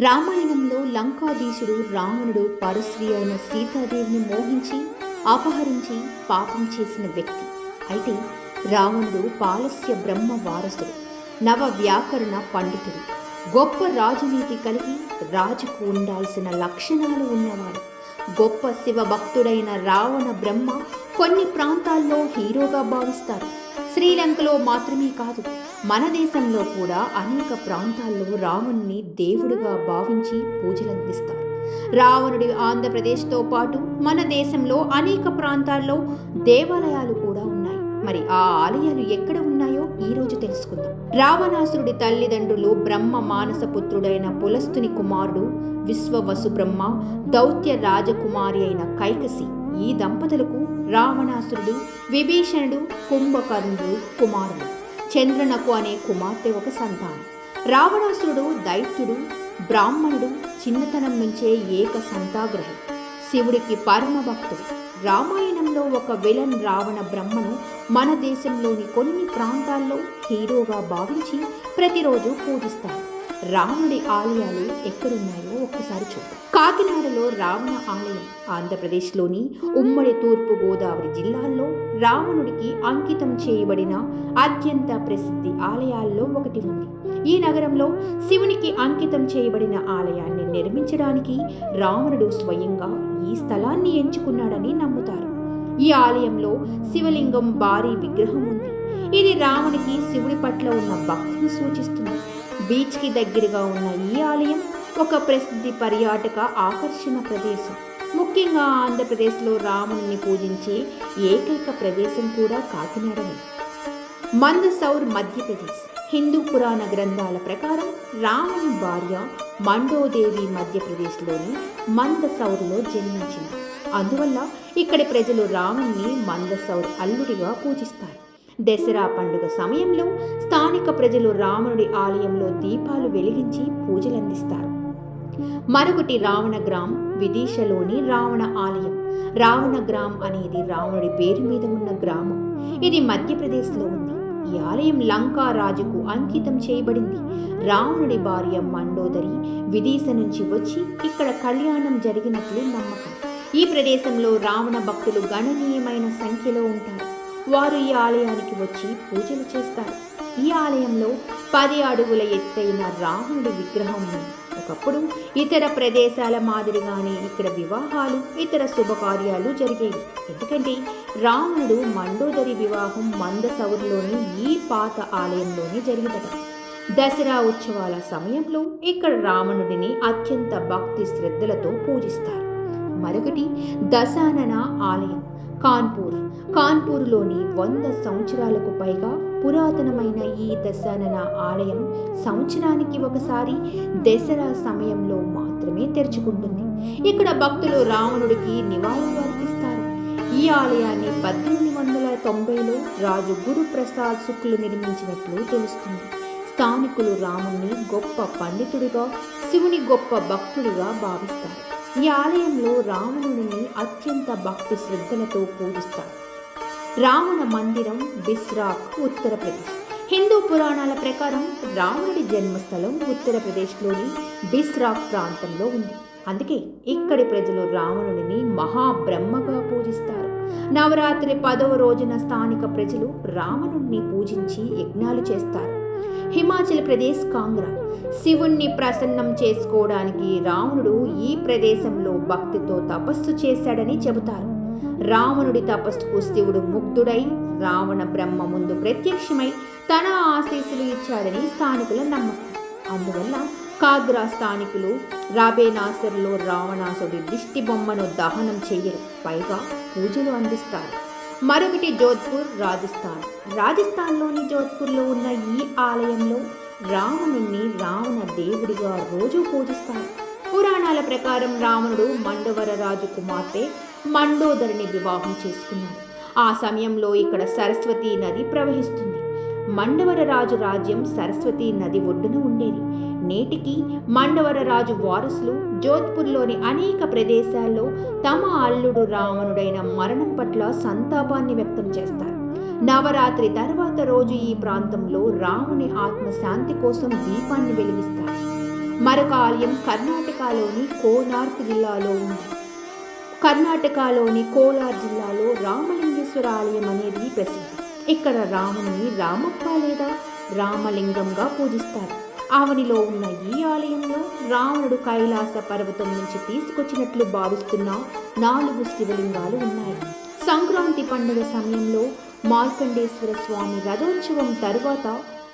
రామాయణంలో లంకాధీశుడు రావణుడు పరశ్రీ అయిన సీతాదేవిని మోహించి అపహరించి పాపం చేసిన వ్యక్తి. అయితే రావణుడు పాలస్య బ్రహ్మ వారసుడు నవ వ్యాకరణ పండితుడు. గొప్ప రాజనీతి కలిగి రాజుకు ఉండాల్సిన లక్షణాలు ఉన్నవాడు. గొప్ప శివభక్తుడైన రావణ బ్రహ్మ కొన్ని ప్రాంతాల్లో హీరోగా భావిస్తారు. శ్రీలంకలో మాత్రమే కాదు మన దేశంలో కూడా అనేక ప్రాంతాల్లో రావణ్ణి దేవుడిగా భావించి పూజలందిస్తారు. రావణుడి ఆంధ్రప్రదేశ్తో పాటు మన దేశంలో అనేక ప్రాంతాల్లో దేవాలయాలు కూడా ఉన్నాయి. మరి ఆ ఆలయాలు ఎక్కడ ఉన్నాయో ఈ రోజు తెలుసుకుందాం. రావణాసురుడి తల్లిదండ్రులు బ్రహ్మ మానసపుత్రుడైన పులస్తుని కుమారుడు విశ్వవసు బ్రహ్మ దౌత్య రాజకుమారి అయిన కైకసి ఈ దంపతులకు రావణాసురుడు విభీషణుడు కుంభకర్ణుడు కుమారుడు చంద్రనకు అనే కుమార్తె ఒక సంతానం. రావణాసురుడు దైత్యుడు బ్రాహ్మణుడు చిన్నతనం నుంచే ఏక సంతాగ్రహి. శివుడికి పరమ భక్తుడు రామాయణంలో ఒక విలన్ రావణ బ్రహ్మను మన దేశంలోని కొన్ని ప్రాంతాల్లో హీరోగా భావించి ప్రతిరోజు పూజిస్తారు. రావణుడి ఆలయాలు ఎక్కడున్నాయో ఒక్కసారి చూద్దాం. కాకినాడలో రావణ ఆలయం ఆంధ్రప్రదేశ్లోని ఉమ్మడి తూర్పు గోదావరి జిల్లాల్లో రావణుడికి అంకితం చేయబడిన అత్యంత ప్రసిద్ధి ఆలయాల్లో ఒకటి ఉంది. ఈ నగరంలో శివునికి అంకితం చేయబడిన ఆలయాన్ని నిర్మించడానికి రావణుడు స్వయంగా ఈ స్థలాన్ని ఎంచుకున్నాడని నమ్ముతారు. ఈ ఆలయంలో శివలింగం భారీ విగ్రహం ఉంది. ఇది రామునికి శివుడి పట్ల ఉన్న భక్తిని సూచిస్తుంది. బీచ్కి దగ్గరగా ఉన్న ఈ ఆలయం ఒక ప్రసిద్ధి పర్యాటక ఆకర్షణ ప్రదేశం. ముఖ్యంగా ఆంధ్రప్రదేశ్లో రాముని పూజించే ఏకైక ప్రదేశం కూడా కాకినాడనే. మందసౌర్ మధ్యప్రదేశ్. హిందూ పురాణ గ్రంథాల ప్రకారం రాముని భార్య మండోదేవి మధ్యప్రదేశ్లోని మందసౌర్లో జన్మించింది. అందువల్ల ఇక్కడి ప్రజలు రాముని మందసౌర్ అల్లుడిగా పూజిస్తారు. దసరా పండుగ సమయంలో స్థానిక ప్రజలు రావణుడి ఆలయంలో దీపాలు వెలిగించి పూజలందిస్తారు. మరొకటి రావణగ్రామ్ విదిశలోని రావణ ఆలయం. రావణగ్రామ్ అనేది రావణుడి పేరు మీద ఉన్న గ్రామం. ఇది మధ్యప్రదేశ్లో ఉంది. ఈ ఆలయం లంకా రాజుకు అంకితం చేయబడింది. రావణుడి భార్య మండోదరి విదేశ నుంచి వచ్చి ఇక్కడ కళ్యాణం జరిగినట్లు నమ్మకం. ఈ ప్రదేశంలో రావణ భక్తులు గణనీయమైన సంఖ్యలో ఉంటారు. వారు ఈ ఆలయానికి వచ్చి పూజలు చేస్తారు. ఈ ఆలయంలో పది అడుగుల ఎత్తైన రాముడి విగ్రహం ఉంది. ఒకప్పుడు ఇతర ప్రదేశాల మాదిరిగానే ఇక్కడ వివాహాలు ఇతర శుభకార్యాలు జరిగేవి. ఎందుకంటే రావణుడు మండోదరి వివాహం మందసౌరులోని ఈ పాత ఆలయంలోనే జరిగిందట దసరా ఉత్సవాల సమయంలో ఇక్కడ రావణుడిని అత్యంత భక్తి శ్రద్ధలతో పూజిస్తారు. మరొకటి దశానన ఆలయం. కాన్పూర్. కాన్పూర్లోని వంద సంవత్సరాలకు పైగా పురాతనమైన ఈ దశానన ఆలయం సంవత్సరానికి ఒకసారి దసరా సమయంలో మాత్రమే తెరుచుకుంటుంది. ఇక్కడ భక్తులు రావణుడికి నివాళులు అర్పిస్తారు. ఈ ఆలయాన్ని పద్దెనిమిది వందల తొంభైలో రాజు గురుప్రసాద్ శుక్లు నిర్మించినట్లు తెలుస్తుంది. స్థానికులు రాముణ్ణి గొప్ప పండితుడిగా శివుని గొప్ప భక్తుడిగా భావిస్తారు. ఈ ఆలయంలో రావణుని అత్యంత భక్తి శ్రద్ధలతో పూజిస్తారు. రావణ మందిరం బిస్రాక్ ఉత్తరప్రదేశ్. హిందూ పురాణాల ప్రకారం రావణుడి జన్మస్థలం ఉత్తరప్రదేశ్లోని బిస్రాక్ ప్రాంతంలో ఉంది. అందుకే ఇక్కడి ప్రజలు రావణుడిని మహాబ్రహ్మగా పూజిస్తారు. నవరాత్రి పదవ రోజున స్థానిక ప్రజలు రావణుడిని పూజించి యజ్ఞాలు చేస్తారు. హిమాచల్ ప్రదేశ్ కాంగ్రా. శివుణ్ణి ప్రసన్నం చేసుకోవడానికి రావణుడు ఈ ప్రదేశంలో భక్తితో తపస్సు చేశాడని చెబుతారు. రావణుడి తపస్సుకు శివుడు ముగ్ధుడై రావణ బ్రహ్మ ముందు ప్రత్యక్షమై తన ఆశీస్సులు ఇచ్చాడని స్థానికుల నమ్మకం. అందువల్ల కాగ్రా స్థానికులు రాబేనాసర్లో రావణాసుడి దిష్టి బొమ్మను దహనం చెయ్యరు పైగా పూజలు అందిస్తారు. మరొకటి జోధ్పూర్ రాజస్థాన్. రాజస్థాన్లోని జోధ్పూర్లో ఉన్న ఈ ఆలయంలో రావణుణ్ణి రావణ దేవుడిగా రోజు పూజిస్తారు. పురాణాల ప్రకారం రావణుడు మండవర రాజు కుమార్తె మండోదరిని వివాహం చేసుకున్నాడు. ఆ సమయంలో ఇక్కడ సరస్వతీ నది ప్రవహిస్తుంది. మండవర రాజు రాజ్యం సరస్వతీ నది ఒడ్డున ఉండేది. నేటికి మండవర రాజు వారసులు జోధ్పూర్లోని అనేక ప్రదేశాల్లో తమ అల్లుడు రావణుడైన మరణం పట్ల సంతాపాన్ని వ్యక్తం చేస్తారు. నవరాత్రి తర్వాత రోజు ఈ ప్రాంతంలో రాముని ఆత్మశాంతి కోసం దీపాన్ని వెలిగిస్తారు. మరొక ఆలయం కర్ణాటకలోని కోనార్క్ జిల్లాలో ఉంది. కర్ణాటకలోని కోలార్ జిల్లాలో రామలింగేశ్వర ఆలయం అనేది ప్రసిద్ధి. ఇక్కడ రాముని రామప్ప లేదా రామలింగంగా పూజిస్తారు. ఆవనిలో ఉన్న ఈ ఆలయంలో రావణుడు కైలాస పర్వతం నుంచి తీసుకొచ్చినట్లు భావిస్తున్న నాలుగు శివలింగాలు ఉన్నాయి. సంక్రాంతి పండుగ సమయంలో మార్కండేశ్వర స్వామి రథోత్సవం తరువాత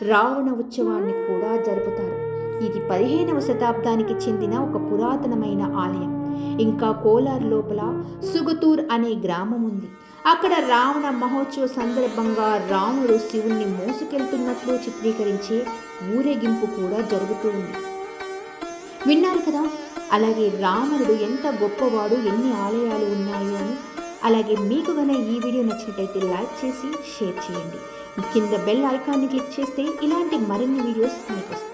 రావణ ఉత్సవాన్ని కూడా జరుపుతారు. ఇది పదిహేనవ శతాబ్దానికి చెందిన ఒక పురాతనమైన ఆలయం. ఇంకా కోలార్ లోపల సుగతూర్ అనే గ్రామం ఉంది. అక్కడ రావణ మహోత్సవ సందర్భంగా రావణుడు శివుణ్ణి మోసుకెళ్తున్నట్లు చిత్రీకరించే ఊరేగింపు కూడా జరుగుతూ ఉంది. విన్నారు కదా? అలాగే రావణుడు ఎంత గొప్పవాడు ఎన్ని ఆలయాలు ఉన్నాయో అని. అలాగే మీకు గన ఈ వీడియో నచ్చినట్టయితే లైక్ చేసి షేర్ చేయండి. కింద బెల్ ఐకాన్ని క్లిక్ చేస్తే ఇలాంటి మరిన్ని వీడియోస్ మీకు వస్తాయి.